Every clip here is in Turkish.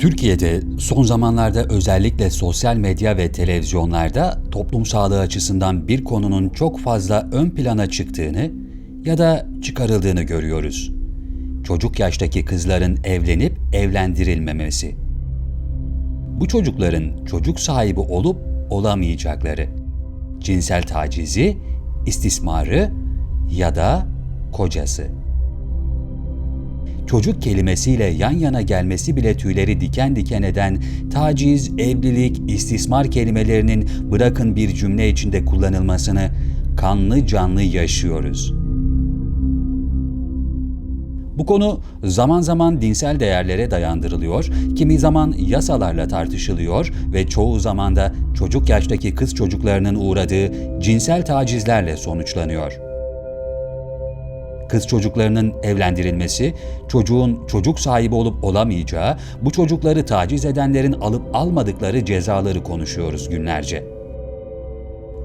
Türkiye'de son zamanlarda özellikle sosyal medya ve televizyonlarda toplum sağlığı açısından bir konunun çok fazla ön plana çıktığını ya da çıkarıldığını görüyoruz. Çocuk yaştaki kızların evlenip evlendirilmemesi. Bu çocukların çocuk sahibi olup olamayacakları, cinsel tacizi, istismarı ya da kocası çocuk kelimesiyle yan yana gelmesi bile tüyleri diken diken eden taciz, evlilik, istismar kelimelerinin bırakın bir cümle içinde kullanılmasını kanlı canlı yaşıyoruz. Bu konu zaman zaman dinsel değerlere dayandırılıyor, kimi zaman yasalarla tartışılıyor ve çoğu zaman da çocuk yaştaki kız çocuklarının uğradığı cinsel tacizlerle sonuçlanıyor kız çocuklarının evlendirilmesi, çocuğun çocuk sahibi olup olamayacağı, bu çocukları taciz edenlerin alıp almadıkları cezaları konuşuyoruz günlerce.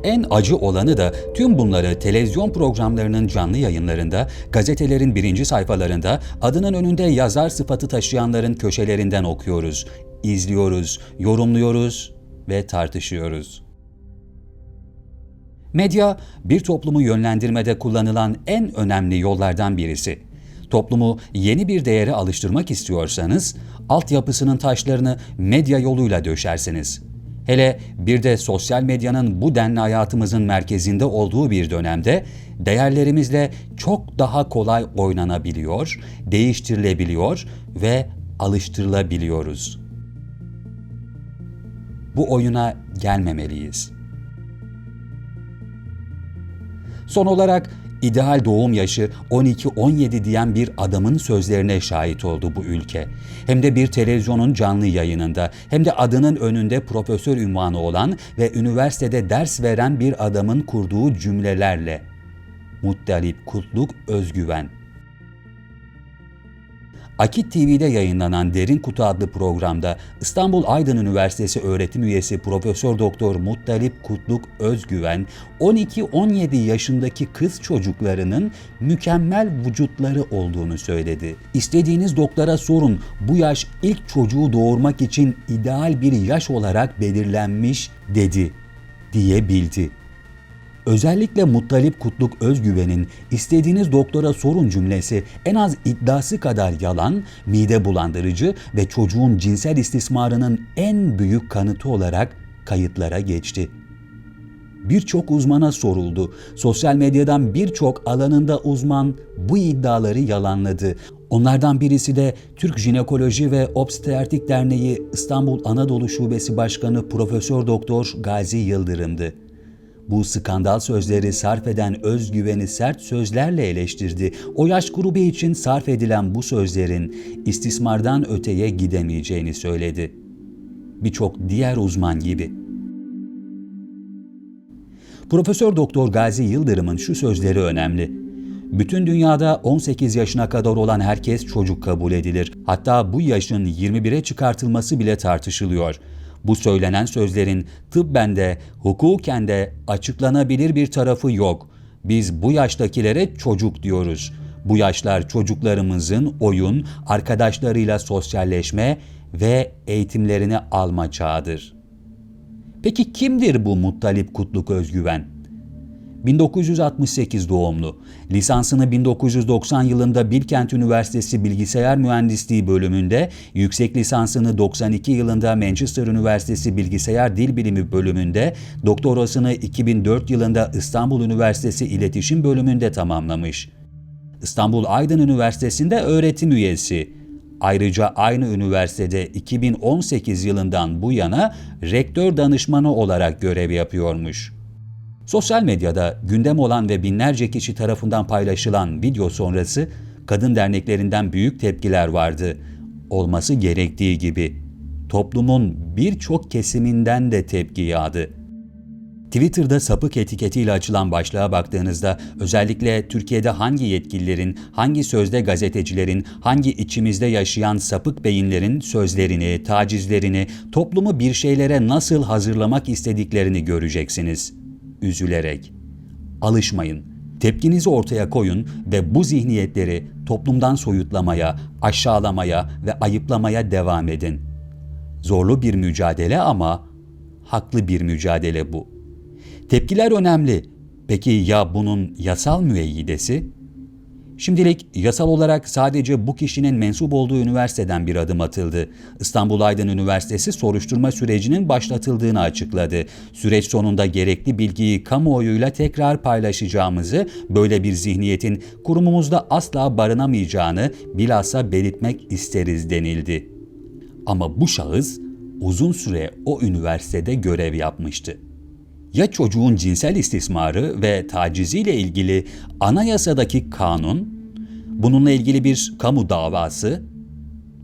En acı olanı da tüm bunları televizyon programlarının canlı yayınlarında, gazetelerin birinci sayfalarında adının önünde yazar sıfatı taşıyanların köşelerinden okuyoruz, izliyoruz, yorumluyoruz ve tartışıyoruz. Medya, bir toplumu yönlendirmede kullanılan en önemli yollardan birisi. Toplumu yeni bir değere alıştırmak istiyorsanız, altyapısının taşlarını medya yoluyla döşersiniz. Hele bir de sosyal medyanın bu denli hayatımızın merkezinde olduğu bir dönemde değerlerimizle çok daha kolay oynanabiliyor, değiştirilebiliyor ve alıştırılabiliyoruz. Bu oyuna gelmemeliyiz. Son olarak ideal doğum yaşı 12-17 diyen bir adamın sözlerine şahit oldu bu ülke. Hem de bir televizyonun canlı yayınında hem de adının önünde profesör ünvanı olan ve üniversitede ders veren bir adamın kurduğu cümlelerle. Muttalip Kutluk Özgüven Akit TV'de yayınlanan Derin Kutu adlı programda İstanbul Aydın Üniversitesi öğretim üyesi Profesör Doktor Muttalip Kutluk Özgüven 12-17 yaşındaki kız çocuklarının mükemmel vücutları olduğunu söyledi. İstediğiniz doktora sorun bu yaş ilk çocuğu doğurmak için ideal bir yaş olarak belirlenmiş dedi diyebildi. Özellikle Muttalip Kutluk Özgüven'in istediğiniz doktora sorun cümlesi en az iddiası kadar yalan, mide bulandırıcı ve çocuğun cinsel istismarının en büyük kanıtı olarak kayıtlara geçti. Birçok uzmana soruldu. Sosyal medyadan birçok alanında uzman bu iddiaları yalanladı. Onlardan birisi de Türk Jinekoloji ve Obstetrik Derneği İstanbul Anadolu Şubesi Başkanı Profesör Doktor Gazi Yıldırım'dı. Bu skandal sözleri sarf eden özgüveni sert sözlerle eleştirdi. O yaş grubu için sarf edilen bu sözlerin istismardan öteye gidemeyeceğini söyledi. Birçok diğer uzman gibi. Profesör Doktor Gazi Yıldırım'ın şu sözleri önemli. Bütün dünyada 18 yaşına kadar olan herkes çocuk kabul edilir. Hatta bu yaşın 21'e çıkartılması bile tartışılıyor. Bu söylenen sözlerin tıbben de hukuken de açıklanabilir bir tarafı yok. Biz bu yaştakilere çocuk diyoruz. Bu yaşlar çocuklarımızın oyun, arkadaşlarıyla sosyalleşme ve eğitimlerini alma çağıdır. Peki kimdir bu Muttalip Kutluk Özgüven? 1968 doğumlu. Lisansını 1990 yılında Bilkent Üniversitesi Bilgisayar Mühendisliği bölümünde, yüksek lisansını 92 yılında Manchester Üniversitesi Bilgisayar Dil Bilimi bölümünde, doktorasını 2004 yılında İstanbul Üniversitesi İletişim bölümünde tamamlamış. İstanbul Aydın Üniversitesi'nde öğretim üyesi. Ayrıca aynı üniversitede 2018 yılından bu yana rektör danışmanı olarak görev yapıyormuş. Sosyal medyada gündem olan ve binlerce kişi tarafından paylaşılan video sonrası kadın derneklerinden büyük tepkiler vardı. Olması gerektiği gibi toplumun birçok kesiminden de tepki yağdı. Twitter'da sapık etiketiyle açılan başlığa baktığınızda özellikle Türkiye'de hangi yetkililerin, hangi sözde gazetecilerin, hangi içimizde yaşayan sapık beyinlerin sözlerini, tacizlerini, toplumu bir şeylere nasıl hazırlamak istediklerini göreceksiniz.'' Üzülerek. Alışmayın. Tepkinizi ortaya koyun ve bu zihniyetleri toplumdan soyutlamaya, aşağılamaya ve ayıplamaya devam edin. Zorlu bir mücadele ama haklı bir mücadele bu. Tepkiler önemli. Peki ya bunun yasal müeyyidesi? Şimdilik yasal olarak sadece bu kişinin mensup olduğu üniversiteden bir adım atıldı. İstanbul Aydın Üniversitesi soruşturma sürecinin başlatıldığını açıkladı. Süreç sonunda gerekli bilgiyi kamuoyuyla tekrar paylaşacağımızı, böyle bir zihniyetin kurumumuzda asla barınamayacağını bilhassa belirtmek isteriz denildi. Ama bu şahıs uzun süre o üniversitede görev yapmıştı. Ya çocuğun cinsel istismarı ve taciziyle ilgili anayasadaki kanun, bununla ilgili bir kamu davası?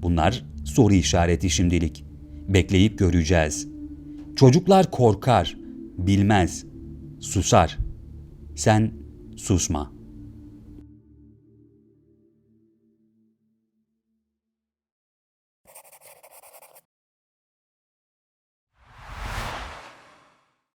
Bunlar soru işareti şimdilik. Bekleyip göreceğiz. Çocuklar korkar, bilmez, susar. Sen susma.''